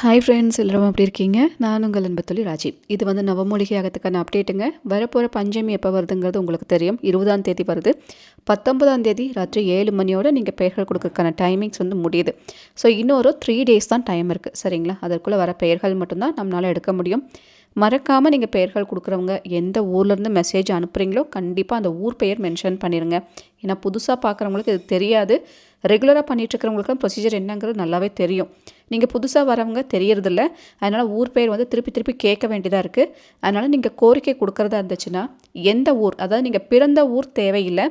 Hi friends எல்லோரும் எப்படி இருக்கீங்க? நான் உங்கள் அன்பத்தொழி ராஜி. இது வந்து நவமூலிகை ஆகத்துக்கான அப்டேட்டுங்க வரப்போகிற பஞ்சமி எப்போ வருதுங்கிறது உங்களுக்கு தெரியும். இருபதாம் தேதி வருது. பத்தொன்பதாம் தேதி ராத்திரி ஏழு மணியோட நீங்கள் பெயர்கள் கொடுக்கறதுக்கான டைமிங்ஸ் வந்து முடியுது. ஸோ இன்னொரு த்ரீ டேஸ் தான் டைம் இருக்குது சரிங்களா? அதற்குள்ளே வர பெயர்கள் மட்டும்தான் நம்மளால் எடுக்க முடியும். மறக்காமல் நீங்கள் பெயர்கள் கொடுக்குறவங்க எந்த ஊர்லேருந்து மெசேஜ் அனுப்புகிறீங்களோ கண்டிப்பாக அந்த ஊர் பெயர் மென்ஷன் பண்ணிடுங்க ஏன்னா புதுசாக பார்க்குறவங்களுக்கு இது தெரியாது. ரெகுலராக பண்ணிகிட்ருக்கிறவங்களுக்கு ப்ரொசீஜர் என்னங்கிறது நல்லாவே தெரியும். நீங்கள் புதுசாக வரவங்க தெரியறதில்ல. அதனால் ஊர் பேர் வந்து திருப்பி திருப்பி கேட்க வேண்டியதாக இருக்குது அதனால் நீங்கள் கோரிக்கை கொடுக்குறதா இருந்துச்சுன்னா எந்த ஊர் அதாவது நீங்கள் பிறந்த ஊர் தேவையில்லை.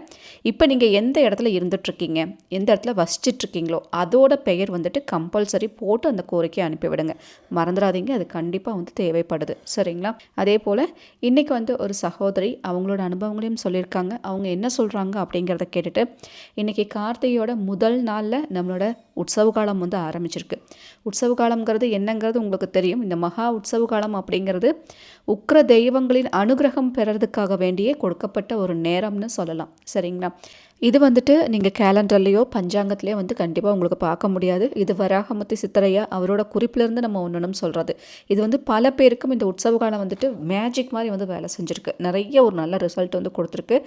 இப்போ நீங்கள் எந்த இடத்துல இருந்துகிட்ருக்கீங்க எந்த இடத்துல வசிச்சிட்ருக்கீங்களோ அதோட பெயர் வந்துட்டு கம்பல்சரி போட்டு அந்த கோரிக்கையை அனுப்பிவிடுங்க மறந்துடாதீங்க அது கண்டிப்பாக வந்து தேவைப்படுது. சரிங்களா? அதே போல் இன்றைக்கி வந்து ஒரு சகோதரி அவங்களோட அனுபவங்களையும் சொல்லியிருக்காங்க. அவங்க என்ன சொல்கிறாங்க அப்படிங்கிறத கேட்டுட்டு இன்றைக்கி கார்த்திகையோட முதல் நாளில் நம்மளோட உற்சவ காலம் வந்து ஆரம்பிச்சிருக்கு. உற்சவ காலம்ங்கிறது என்னங்கிறது உங்களுக்கு தெரியும். இந்த மகா உற்சவ காலம் அப்படிங்கிறது உக்ர தெய்வங்களின் அனுகிரகம் பெறறதுக்காக வேண்டியே கொடுக்கப்பட்ட ஒரு நேரம்னு சொல்லலாம். சரிங்களா? இது வந்துட்டு நீங்கள் கேலண்டர்லேயோ பஞ்சாங்கத்துலேயோ வந்து கண்டிப்பாக உங்களுக்கு பார்க்க முடியாது. இது வராகமத்தி சித்தரையா அவரோட குறிப்பிலேருந்து நம்ம ஒன்று சொல்கிறது இது வந்து பல பேருக்கும் இந்த உற்சவ காலம் வந்துட்டு மேஜிக் மாதிரி வந்து வேலை செஞ்சுருக்கு. நிறைய ஒரு நல்ல ரிசல்ட் வந்து கொடுத்துருக்கு.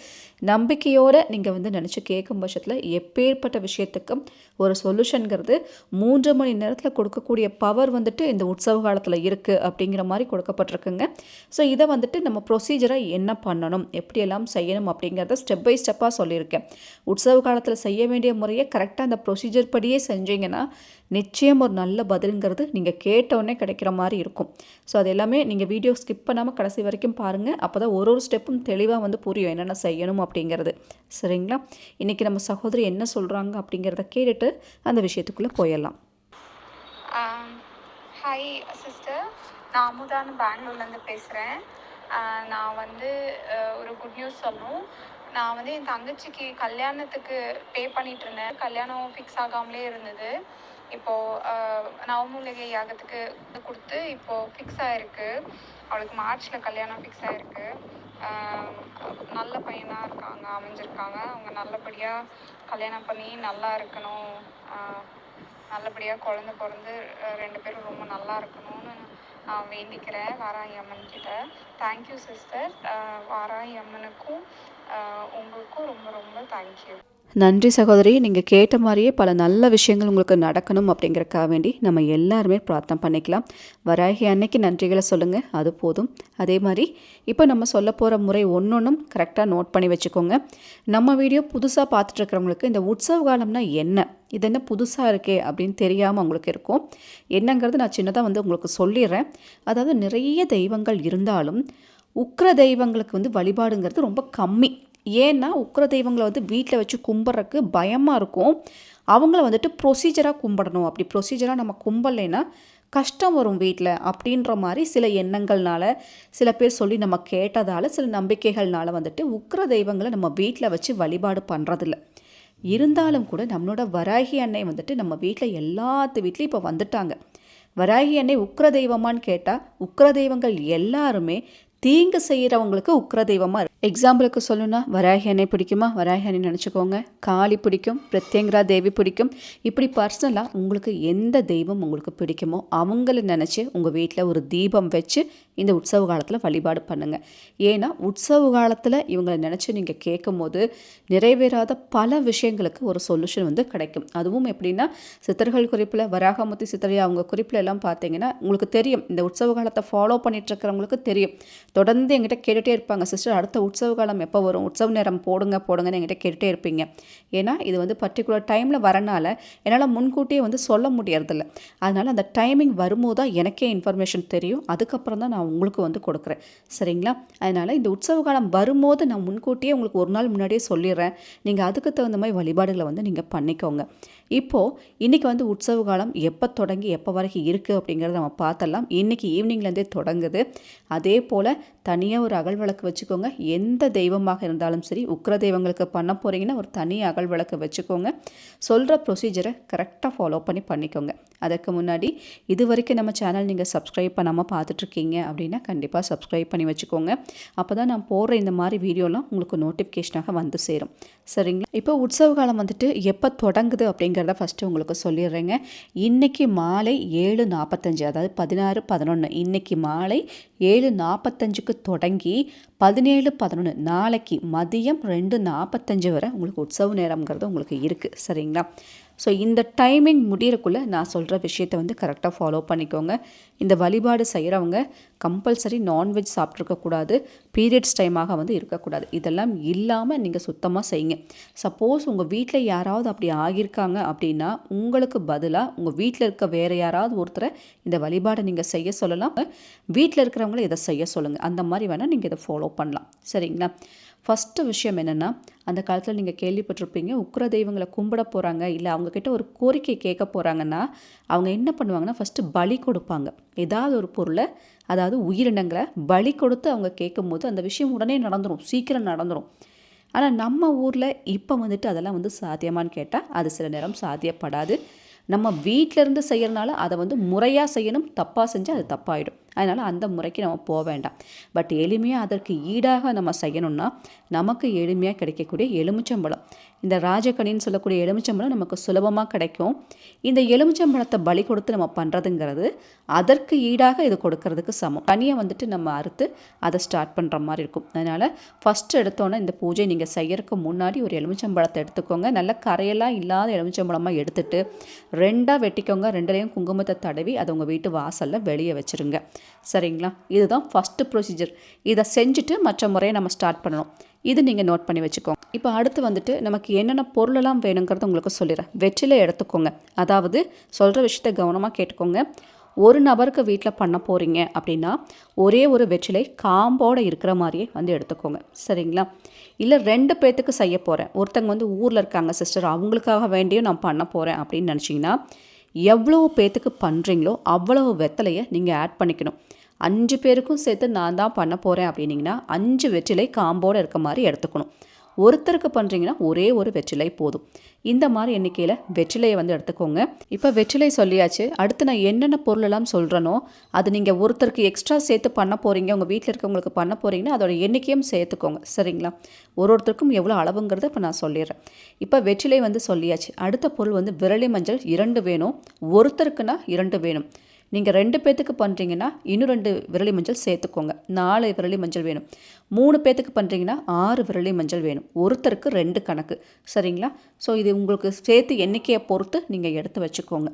நம்பிக்கையோடு நீங்கள் வந்து நினச்சி கேட்கும் பட்சத்தில் எப்பேற்பட்ட விஷயத்துக்கும் ஒரு சொல்யூஷனுங்கிறது மூன்று மணி நேரத்தில் கொடுக்கக்கூடிய பவர் வந்துட்டு இந்த உற்சவ காலத்தில் இருக்குது அப்படிங்கிற மாதிரி கொடுக்கப்பட்டிருக்குங்க. ஸோ இதை வந்துட்டு நம்ம ப்ரொசீஜராக என்ன பண்ணணும் எப்படியெல்லாம் செய்யணும் அப்படிங்கிறத ஸ்டெப் பை ஸ்டெப்பாக சொல்லியிருக்கேன். உற்சவ காலத்தில் செய்ய வேண்டிய முறையை கரெக்டாக அந்த ப்ரொசீஜர் படியே செஞ்சீங்கன்னா நிச்சயம் ஒரு நல்ல பதிலுங்கிறது நீங்கள் கேட்டவுடனே கிடைக்கிற மாதிரி இருக்கும். ஸோ அது எல்லாமே நீங்கள் வீடியோ ஸ்கிப் பண்ணாமல் கடைசி வரைக்கும் பாருங்கள் அப்போ தான் ஒரு ஒரு ஸ்டெப்பும் தெளிவாக வந்து புரியும் என்னென்ன செய்யணும் அப்படிங்கிறது. சரிங்களா? இன்றைக்கி நம்ம சகோதரி என்ன சொல்கிறாங்க அப்படிங்கிறத கேட்டுட்டு அந்த விஷயத்துக்குள்ளே போயிடலாம். ஹாய் சிஸ்டர் நான் அமுதான்னு பெங்களூர்லேருந்து பேசுகிறேன் நான் வந்து ஒரு குட் நியூஸ் சொல்லணும். நான் வந்து என் தங்கச்சிக்கு கல்யாணத்துக்கு பே பண்ணிட்டு இருந்தேன். கல்யாணம் ஃபிக்ஸ் ஆகாமலே இருந்தது. இப்போது நவமூலிகை யாகத்துக்கு கொடுத்து இப்போது ஃபிக்ஸ் ஆகிருக்கு அவளுக்கு மார்ச்சில் கல்யாணம் ஃபிக்ஸ் ஆகிருக்கு நல்ல பையனாக இருக்காங்க அமைஞ்சிருக்காங்க. அவங்க நல்லபடியாக கல்யாணம் பண்ணி நல்லா இருக்கணும். நல்லபடியாக குழந்த பிறந்து ரெண்டு பேரும் ரொம்ப நல்லா இருக்கணும்னு வேண்டிக்கிறேன் வாராகி அம்மன் கிட்ட தேங்க்யூ சிஸ்டர் வாராகி அம்மனுக்கும் உங்களுக்கும் ரொம்ப ரொம்ப தேங்க்யூ நன்றி சகோதரி நீங்கள் கேட்ட மாதிரியே பல நல்ல விஷயங்கள் உங்களுக்கு நடக்கணும் அப்படிங்கிறக்காக வேண்டி நம்ம எல்லாருமே பிரார்த்தனை பண்ணிக்கலாம். வராகி அன்னைக்கு நன்றிகளை சொல்லுங்கள் அது போதும். அதே மாதிரி இப்போ நம்ம சொல்ல போகிற முறை ஒன்றொன்றும் கரெக்டாக நோட் பண்ணி வச்சுக்கோங்க. நம்ம வீடியோ புதுசாக பார்த்துட்ருக்கிறவங்களுக்கு இந்த உற்சவ காலம்னா என்ன? இது என்ன புதுசாக இருக்கே அப்படின்னு தெரியாமல் உங்களுக்கு இருக்கும். என்னங்கிறது நான் சின்னதாக வந்து உங்களுக்கு சொல்லிடுறேன். அதாவது நிறைய தெய்வங்கள் இருந்தாலும் உக்ர தெய்வங்களுக்கு வந்து வழிபாடுங்கிறது ரொம்ப கம்மி. ஏன்னா உக்ர தெய்வங்களை வந்து வீட்டில் வச்சு கும்பிட்றக்கு பயமாக இருக்கும். அவங்கள வந்துட்டு ப்ரொசீஜராக கும்பிடணும். அப்படி ப்ரொசீஜராக நம்ம கும்பலைன்னா கஷ்டம் வரும் வீட்டில் அப்படின்ற மாதிரி சில எண்ணங்கள்னால சில பேர் சொல்லி நம்ம கேட்டதால் சில நம்பிக்கைகள்னால வந்துட்டு உக்கிர தெய்வங்களை நம்ம வீட்டில் வச்சு வழிபாடு பண்ணுறதில்ல இருந்தாலும் கூட நம்மளோட வராகி அன்னை வந்துட்டு நம்ம வீட்டில் எல்லாத்து வீட்லேயும் இப்போ வந்துட்டாங்க. வராகி அன்னை உக்ர தெய்வமான்னு கேட்டால் உக்ர தெய்வங்கள் எல்லாருமே தீங்கு செய்கிறவங்களுக்கு உக்ர தெய்வமாக எக்ஸாம்பிளுக்கு சொல்லணும்னா வராகி அன்னை பிடிக்குமா? வராகி நினச்சிக்கோங்க. காளி பிடிக்கும் பிரத்யங்கரா தேவி பிடிக்கும். இப்படி பர்சனலாக உங்களுக்கு எந்த தெய்வம் உங்களுக்கு பிடிக்குமோ அவங்கள நினச்சி உங்கள் வீட்டில் ஒரு தீபம் வச்சு இந்த உற்சவ காலத்தில் வழிபாடு பண்ணுங்கள் ஏன்னா உற்சவ காலத்தில் இவங்களை நினச்சி நீங்கள் கேட்கும்போது நிறைவேறாத பல விஷயங்களுக்கு ஒரு சொல்யூஷன் வந்து கிடைக்கும். அதுவும் எப்படின்னா சித்தர்கள் குறிப்பில் வராகமுத்தி சித்தரையா அவங்க குறிப்பில் எல்லாம் பார்த்தீங்கன்னா உங்களுக்கு தெரியும். இந்த உற்சவ காலத்தை ஃபாலோ பண்ணிட்டு இருக்கிறவங்களுக்கு தெரியும். தொடர்ந்து எங்கிட்ட கேட்டுகிட்டே இருப்பாங்க. சிஸ்டர் அடுத்த உற்சவ காலம் எப்போ வரும்? உற்சவ நேரம் போடுங்க போடுங்கன்னு எங்கிட்ட கேட்டுகிட்டே இருப்பீங்க. ஏன்னா இது வந்து பர்டிகுலர் டைமில் வரனால என்னால் முன்கூட்டியே வந்து சொல்ல முடியறதில்ல. அதனால் அந்த டைமிங் வரும்போது தான் எனக்கே இன்ஃபர்மேஷன் தெரியும். அதுக்கப்புறம் தான் நான் உங்களுக்கு வந்து கொடுக்குறேன். சரிங்களா? அதனால் இந்த உற்சவ காலம் வரும்போது நான் முன்கூட்டியே உங்களுக்கு ஒரு நாள் முன்னாடியே சொல்லிடுறேன். நீங்கள் அதுக்கு தகுந்த மாதிரி வழிபாடுகளை வந்து நீங்கள் பண்ணிக்கோங்க. இப்போது இன்றைக்கி வந்து உற்சவ காலம் எப்போ தொடங்கி எப்போ வரைக்கும் இருக்குது அப்படிங்கிறத நம்ம பார்த்தலாம் இன்றைக்கி ஈவினிங்லேருந்தே தொடங்குது. அதே போல் தனியாக ஒரு அகல் விளக்கு வச்சுக்கோங்க. எந்த தெய்வமாக இருந்தாலும் சரி உக்ர தெய்வங்களுக்கு பண்ண போகிறீங்கன்னா ஒரு தனி அகல் விளக்கு வச்சுக்கோங்க. சொல்கிற ப்ரொசீஜரை கரெக்டாக ஃபாலோ பண்ணி பண்ணிக்கோங்க. அதற்கு முன்னாடி இது வரைக்கும் நம்ம சேனல் நீங்கள் சப்ஸ்கிரைப் பண்ணாமல் பார்த்துட்ருக்கீங்க அப்படின்னா கண்டிப்பாக சப்ஸ்கிரைப் பண்ணி வச்சுக்கோங்க. அப்போ தான் நான் போடுற இந்த மாதிரி வீடியோலாம் உங்களுக்கு நோட்டிஃபிகேஷனாக வந்து சேரும். சரிங்களா? இப்போ உற்சவ காலம் வந்துட்டு எப்போ தொடங்குது அப்படிங்கிற அப்படிங்கிறத ஃபஸ்ட்டு உங்களுக்கு சொல்லிடுறேங்க. இன்றைக்கி மாலை ஏழு நாற்பத்தஞ்சு அதாவது பதினாறு பதினொன்று இன்றைக்கி மாலை ஏழு நாற்பத்தஞ்சுக்கு தொடங்கி பதினேழு பதினொன்று நாளைக்கு மதியம் ரெண்டு நாற்பத்தஞ்சு வரை உங்களுக்கு உற்சவ நேரம்ங்கிறது உங்களுக்கு இருக்குது சரிங்களா? ஸோ இந்த டைமிங் முடியறக்குள்ளே நான் சொல்கிற விஷயத்தை வந்து கரெக்டாக ஃபாலோ பண்ணிக்கோங்க. இந்த வழிபாடு செய்கிறவங்க கம்பல்சரி நான்வெஜ் சாப்பிட்ருக்கக்கூடாது பீரியட்ஸ் டைமாக வந்து இருக்கக்கூடாது இதெல்லாம் இல்லாமல் நீங்கள் சுத்தமாக செய்யுங்க. சப்போஸ் உங்கள் வீட்டில் யாராவது அப்படி ஆகியிருக்காங்க அப்படின்னா உங்களுக்கு பதிலாக உங்கள் வீட்டில் இருக்க வேறு யாராவது ஒருத்தரை இந்த வழிபாடை நீங்கள் செய்ய சொல்லலாம். வீட்டில் இருக்கிறவங்கள இதை செய்ய சொல்லுங்கள் அந்த மாதிரி வேணால் நீங்கள் இதை ஃபாலோ பண்ணலாம். சரிங்களா? ஃபஸ்ட்டு விஷயம் என்னென்னா அந்த காலத்தில் நீங்கள் கேள்விப்பட்டிருப்பீங்க உக்ர தெய்வங்களை கும்பிட போகிறாங்க இல்லை அவங்கக்கிட்ட ஒரு கோரிக்கை கேட்க போகிறாங்கன்னா அவங்க என்ன பண்ணுவாங்கன்னா ஃபஸ்ட்டு பலி கொடுப்பாங்க. ஏதாவது ஒரு பொருளை அதாவது உயிரினங்களை பலி கொடுத்து அவங்க கேட்கும்போது அந்த விஷயம் உடனே நடந்துடும் சீக்கிரம் நடந்துடும் ஆனால் நம்ம ஊரில் இப்போ வந்துட்டு அதெல்லாம் வந்து சாத்தியமான்னு கேட்டால் அது சில நேரம் சாத்தியப்படாது. நம்ம வீட்டில் இருந்து செய்கிறனால அதை வந்து முறையாக செய்யணும் தப்பாக செஞ்சால் அது தப்பாயிடும். அதனால் அந்த முறைக்கு நம்ம போக வேண்டாம். பட் எளிமையாக அதற்கு ஈடாக நம்ம செய்யணும்னா நமக்கு எளிமையாக கிடைக்கக்கூடிய எலுமிச்சம்பழம். இந்த ராஜகனின்னு சொல்லக்கூடிய எலுமிச்சம்பழம் நமக்கு சுலபமாக கிடைக்கும். இந்த எலுமிச்சம்பழத்தை பலி கொடுத்து நம்ம பண்ணுறதுங்கிறது அதற்கு ஈடாக இது கொடுக்கறதுக்கு சமம். தனியாக வந்துட்டு நம்ம அறுத்து அதை ஸ்டார்ட் பண்ணுற மாதிரி இருக்கும். அதனால் ஃபஸ்ட்டு எடுத்தோன்னே இந்த பூஜை நீங்கள் செய்யறதுக்கு முன்னாடி ஒரு எலுமிச்சம்பழத்தை எடுத்துக்கோங்க. நல்ல கரையெல்லாம் இல்லாத எலுமிச்சம்பழமாக எடுத்துட்டு ரெண்டாக வெட்டிக்கோங்க. ரெண்டுலேயும் குங்குமத்தை தடவி அதை உங்கள் வீட்டு வாசலில் வெளியே வச்சுருங்க. சரிங்களா? இதுதான் ஃபஸ்ட்டு ப்ரொசீஜர் இதை செஞ்சுட்டு மற்ற முறையை நம்ம ஸ்டார்ட் பண்ணணும். இது நீங்கள் நோட் பண்ணி வச்சுக்கோங்க. இப்போ அடுத்து வந்துட்டு நமக்கு என்னென்ன பொருளெல்லாம் வேணுங்கிறத உங்களுக்கு சொல்லிடுறேன் வெற்றிலை எடுத்துக்கோங்க. அதாவது சொல்கிற விஷயத்த கவனமாக கேட்டுக்கோங்க. ஒரு நபருக்கு வீட்டில் பண்ண போகிறீங்க அப்படின்னா ஒரே ஒரு வெற்றிலை காம்போடு இருக்கிற மாதிரியே வந்து எடுத்துக்கோங்க. சரிங்களா? இல்லை ரெண்டு பேர்த்துக்கு செய்ய போகிறேன் ஒருத்தங்க வந்து ஊரில் இருக்காங்க சிஸ்டர் அவங்களுக்காக வேண்டியும் நான் பண்ண போகிறேன் அப்படின்னு நினச்சிங்கன்னா எவ்வளோ பேர்த்துக்கு பண்ணுறீங்களோ அவ்வளவு வெத்தலையை நீங்கள் ஆட் பண்ணிக்கணும். அஞ்சு பேருக்கும் சேர்த்து நான் தான் பண்ண போகிறேன் அப்படின்னிங்கன்னா அஞ்சு வெற்றிலை காம்போடு இருக்க மாதிரி எடுத்துக்கணும். ஒருத்தருக்கு பண்ணுறீங்கன்னா ஒரே ஒரு வெற்றிலை போதும். இந்த மாதிரி எண்ணிக்கையில் வெற்றிலையை வந்து எடுத்துக்கோங்க. இப்போ வெற்றிலை சொல்லியாச்சு. அடுத்து நான் என்னென்ன பொருளெல்லாம் சொல்கிறேனோ அது நீங்கள் ஒருத்தருக்கு எக்ஸ்ட்ரா சேர்த்து பண்ண போகிறீங்க உங்கள் வீட்டில் இருக்கவங்களுக்கு பண்ண போகிறீங்கன்னா அதோட எண்ணிக்கையும் சேர்த்துக்கோங்க. சரிங்களா? ஒரு ஒருத்தருக்கும் எவ்வளோ அளவுங்கிறத இப்போ நான் சொல்லிடுறேன். இப்போ வெற்றிலை வந்து சொல்லியாச்சு. அடுத்த பொருள் வந்து விரலி மஞ்சள் இரண்டு வேணும். ஒருத்தருக்குன்னா இரண்டு வேணும். நீங்கள் ரெண்டு பேர்த்துக்கு பண்ணுறீங்கன்னா இன்னும் ரெண்டு விரலி மஞ்சள் சேர்த்துக்கோங்க. நாலு விரலி மஞ்சள் வேணும். மூணு பேர்த்துக்கு பண்ணுறீங்கன்னா ஆறு விரலி மஞ்சள் வேணும். ஒருத்தருக்கு ரெண்டு கணக்கு. சரிங்களா? ஸோ இது உங்களுக்கு சேர்த்து எண்ணிக்கையை பொறுத்து நீங்கள் எடுத்து வச்சுக்கோங்க.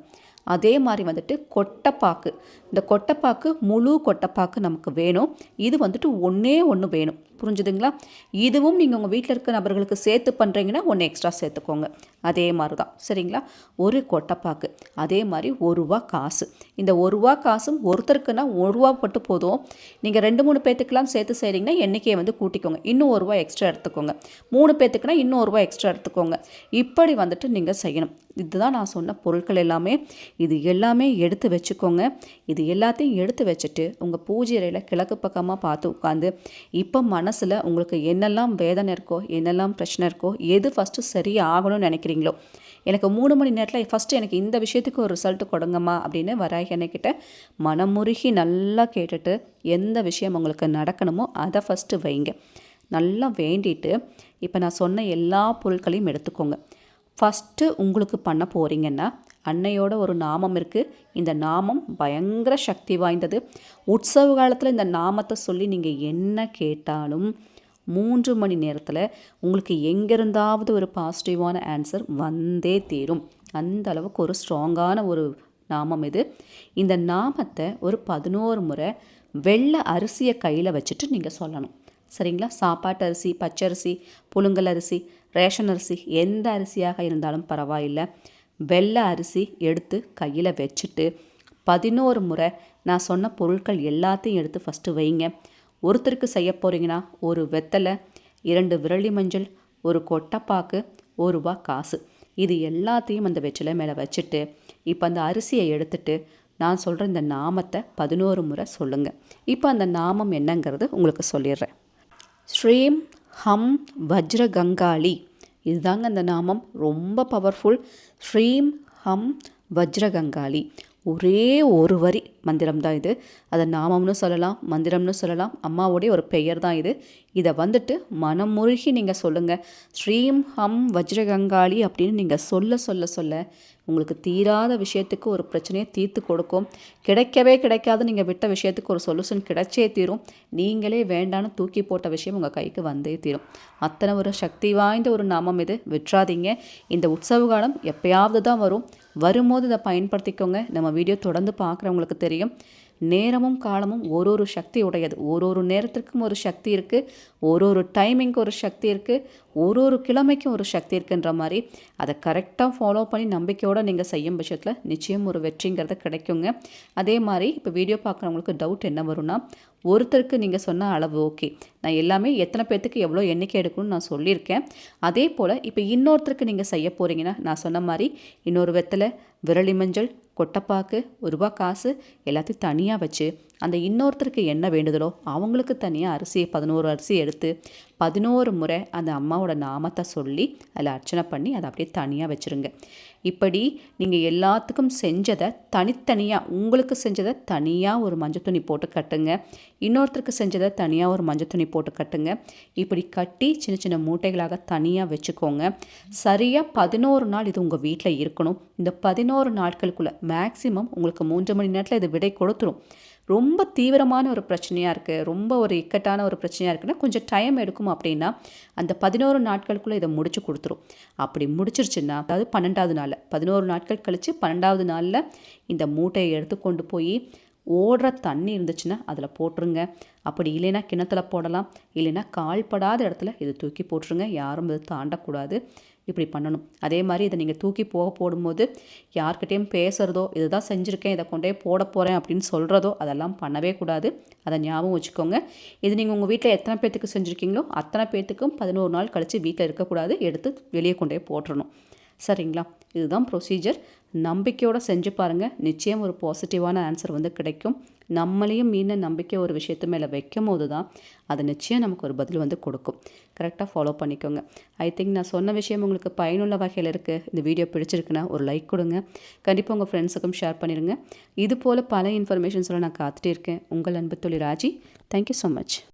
அதே மாதிரி வந்துட்டு கொட்டைப்பாக்கு. இந்த கொட்டைப்பாக்கு முழு கொட்டைப்பாக்கு நமக்கு வேணும். இது வந்துட்டு ஒன்றே ஒன்று வேணும். புரிஞ்சுதுங்களா? இதுவும் நீங்கள் உங்கள் வீட்டில் இருக்க நபர்களுக்கு சேர்த்து பண்ணுறீங்கன்னா ஒன்று எக்ஸ்ட்ரா சேர்த்துக்கோங்க. அதே மாதிரி தான் சரிங்களா? ஒரு கொட்டைப்பாக்கு. அதே மாதிரி ஒரு ரூபா காசு. இந்த ஒரு ரூபா காசும் ஒருத்தருக்குன்னா ஒரு ரூபா பட்டு போதும். நீங்கள் ரெண்டு மூணு பேத்துக்கெல்லாம் சேர்த்து செய்கிறீங்கன்னா எண்ணிக்கையை வந்து கூட்டிக்கோங்க. இன்னும் ஒரு ரூபா எக்ஸ்ட்ரா எடுத்துக்கோங்க. மூணு பேர்த்துக்குன்னா இன்னும் ஒரு ரூபா எக்ஸ்ட்ரா எடுத்துக்கோங்க. இப்படி வந்துட்டு நீங்கள் செய்யணும். இதுதான் நான் சொன்ன பொருட்கள் எல்லாமே. இது எல்லாமே எடுத்து வச்சுக்கோங்க. இது எல்லாத்தையும் எடுத்து வச்சுட்டு உங்கள் பூஜை அறையில் கிழக்கு பக்கமாக பார்த்து உட்காந்து இப்போ மனசில் உங்களுக்கு என்னெல்லாம் வேதனை இருக்கோ என்னெல்லாம் பிரச்சனை இருக்கோ எது ஃபஸ்ட்டு சரியாகணும்னு நினைக்கிறீங்களோ எனக்கு மூணு மணி நேரத்தில் ஃபஸ்ட்டு எனக்கு இந்த விஷயத்துக்கு ஒரு ரிசல்ட் கொடுங்கம்மா அப்படின்னு வராகி அன்னைக்கிட்ட மனமுருகி நல்லா கேட்டுட்டு எந்த விஷயம் உங்களுக்கு நடக்கணுமோ அதை ஃபஸ்ட்டு வைங்க. நல்லா வேண்டிட்டு இப்போ நான் சொன்ன எல்லா பொருட்களையும் எடுத்துக்கோங்க. ஃபஸ்ட்டு உங்களுக்கு பண்ண போகிறீங்கன்னா அன்னையோட ஒரு நாமம் இருக்குது இந்த நாமம் பயங்கர சக்தி வாய்ந்தது. உற்சவ காலத்தில் இந்த நாமத்தை சொல்லி நீங்கள் என்ன கேட்டாலும் மூன்று மணி நேரத்தில் உங்களுக்கு எங்கேருந்தாவது ஒரு பாசிட்டிவான ஆன்சர் வந்தே தீரும். அந்த அளவுக்கு ஒரு ஸ்ட்ராங்கான ஒரு நாமம் இது. இந்த நாமத்தை ஒரு பதினோரு முறை வெள்ளை அரிசியை கையில் வச்சுட்டு நீங்கள் சொல்லணும். சரிங்களா? சாப்பாட்டு அரிசி பச்சரிசி புழுங்கல் அரிசி ரேஷன் அரிசி எந்த அரிசியாக இருந்தாலும் பரவாயில்லை. வெள்ளை அரிசி எடுத்து கையில் வச்சுட்டு பதினோரு முறை நான் சொன்ன பொருட்கள் எல்லாத்தையும் எடுத்து ஃபஸ்ட்டு வைங்க. ஒருத்தருக்கு செய்ய போகிறீங்கன்னா ஒரு வெத்தலை இரண்டு விரலி மஞ்சள் ஒரு கொட்டைப்பாக்கு ஒரு ரூபா காசு. இது எல்லாத்தையும் அந்த வெற்றிலை மேலே வச்சுட்டு இப்போ அந்த அரிசியை எடுத்துட்டு நான் சொல்கிற இந்த நாமத்தை பதினோரு முறை சொல்லுங்கள் இப்போ அந்த நாமம் என்னங்கிறது உங்களுக்கு சொல்லிடுறேன். ஸ்ரீம் ஹம் வஜ்ரகங்காளி. இதுதாங்க அந்த நாமம். ரொம்ப பவர்ஃபுல் ஸ்ரீம் ஹம் வஜ்ரகங்காளி. ஒரே ஒரு வரி மந்திரம் தான் இது. அதை நாமம்னு சொல்லலாம் மந்திரம்னு சொல்லலாம். அம்மாவுடைய ஒரு பெயர் தான் இது. இதை வந்துட்டு மனம் முழுகி நீங்கள் சொல்லுங்கள் ஸ்ரீம் ஹம் வஜ்ரகங்காளி அப்படின்னு நீங்கள் சொல்ல சொல்ல சொல்ல உங்களுக்கு தீராத விஷயத்துக்கு ஒரு பிரச்சனையை தீர்த்து கொடுக்கும். கிடைக்கவே கிடைக்காத. நீங்கள் விட்ட விஷயத்துக்கு ஒரு சொல்யூஷன் கிடைச்சே தீரும். நீங்களே வேண்டான்னு தூக்கி போட்ட விஷயம் உங்கள் கைக்கு வந்தே தீரும். அத்தனை ஒரு சக்தி வாய்ந்த ஒரு நாமம் இது. விட்டுறாதீங்க. இந்த உற்சவ காலம் எப்பயாவது தான் வரும். வரும்போது இதை பயன்படுத்திக்கோங்க. நம்ம வீடியோ தொடர்ந்து பார்க்குறவங்களுக்கு தெரியும். நேரமும் காலமும் ஒரு ஒரு சக்தி உடையது ஒரு ஒரு நேரத்திற்கும் ஒரு சக்தி இருக்குது ஒரு ஒரு டைமிங்க்கு ஒரு சக்தி இருக்குது ஒரு ஒரு கிழமைக்கும் ஒரு சக்தி இருக்குன்ற மாதிரி அதை கரெக்டாக ஃபாலோ பண்ணி நம்பிக்கையோடு நீங்கள் செய்யும் பட்சத்தில் நிச்சயம் ஒரு வெற்றிங்கிறது கிடைக்குங்க. அதே மாதிரி இப்போ வீடியோ பார்க்குறவங்களுக்கு டவுட் என்ன வரும்னா ஒருத்தருக்கு நீங்கள் சொன்ன அளவு ஓகே நான் எல்லாமே எத்தனை பேர்த்துக்கு எவ்வளோ எண்ணிக்கை எடுக்கணும்னு நான் சொல்லியிருக்கேன். அதே போல் இப்போ இன்னொருத்தருக்கு நீங்கள் செய்ய போகிறீங்கன்னா நான் சொன்ன மாதிரி இன்னொரு வெத்தலை விரலி மஞ்சள் கொட்டப்பாக்கு ஒரு ரூபா காசு எல்லாத்தையும் தனியாக வச்சு அந்த இன்னொருத்தருக்கு என்ன வேண்டுதலோ அவங்களுக்கு தனியாக அரிசி பதினோரு அரிசி எடுத்து பதினோரு முறை அந்த அம்மாவோட நாமத்தை சொல்லி அதில் அர்ச்சனை பண்ணி அதை அப்படியே தனியாக வச்சுருங்க. இப்படி நீங்கள் எல்லாத்துக்கும் செஞ்சதை தனித்தனியாக உங்களுக்கு செஞ்சதை தனியாக ஒரு மஞ்சள் துணி போட்டு கட்டுங்க. இன்னொருத்தருக்கு செஞ்சதை தனியாக ஒரு மஞ்சள் துணி போட்டு கட்டுங்க. இப்படி கட்டி சின்ன சின்ன மூட்டைகளாக தனியாக வச்சுக்கோங்க. சரியாக பதினோரு நாள் இது உங்கள் வீட்டில் இருக்கணும். இந்த பதினோரு நாட்களுக்குள்ளே மேக்ஸிமம் உங்களுக்கு மூன்று மணி நேரத்தில் இது விடை கொடுத்துரும். ரொம்ப தீவிரமான ஒரு பிரச்சனையாக இருக்குது ரொம்ப ஒரு இக்கட்டான ஒரு பிரச்சனையாக இருக்குன்னா கொஞ்சம் டைம் எடுக்கும் அப்படின்னா அந்த பதினோரு நாட்களுக்குள்ளே இதை முடிச்சு கொடுத்துரும். அப்படி முடிச்சிருச்சுன்னா அதாவது பன்னெண்டாவது நாளில் பதினோரு நாட்கள் கழித்து பன்னெண்டாவது நாளில் இந்த மூட்டையை எடுத்து கொண்டு போய் ஓடுற தண்ணி இருந்துச்சுன்னா அதில் போட்டுருங்க. அப்படி இல்லைன்னா கிணத்துல போடலாம். இல்லைன்னா கால்படாத இடத்துல இது தூக்கி போட்டுருங்க. யாரும் இது தாண்டக்கூடாது. இப்படி பண்ணணும். அதே மாதிரி இதை நீங்கள் தூக்கி போக போடும்போது யார்கிட்டேயும் பேசுகிறதோ இதுதான் செஞ்சுருக்கேன் இதை கொண்டே போட போகிறேன் அப்படின்னு சொல்கிறதோ அதெல்லாம் பண்ணவே கூடாது. அதை ஞாபகம் வச்சுக்கோங்க. இது நீங்கள் உங்கள் வீட்டில் எத்தனை பேர்த்துக்கு செஞ்சுருக்கீங்களோ அத்தனை பேர்த்துக்கும் பதினோரு நாள் கழித்து வீட்டில் இருக்கக்கூடாது. எடுத்து வெளியே கொண்டே போட்டுடணும் சரிங்களா? இதுதான் ப்ரொசீஜர் நம்பிக்கையோடு செஞ்சு பாருங்கள் நிச்சயம் ஒரு பாசிட்டிவான ஆன்சர் வந்து கிடைக்கும். நம்மளையும் மீன நம்பிக்கை ஒரு விஷயத்து மேலே வைக்கும் போது தான் அது நிச்சயம் நமக்கு ஒரு பதில் வந்து கொடுக்கும். கரெக்டாக ஃபாலோ பண்ணிக்கோங்க. ஐ திங்க் நான் சொன்ன விஷயம் உங்களுக்கு பயனுள்ள வகையில் இருக்குது இந்த வீடியோ பிடிச்சிருக்குன்னா ஒரு லைக் கொடுங்க. கண்டிப்பாக உங்கள் ஃப்ரெண்ட்ஸுக்கும் ஷேர் பண்ணிடுங்க இது போல் பல இன்ஃபர்மேஷன்ஸ்லாம் நான் காத்துட்டே இருக்கேன். உங்கள் அன்பு தொழில் ராஜி. Thank you so much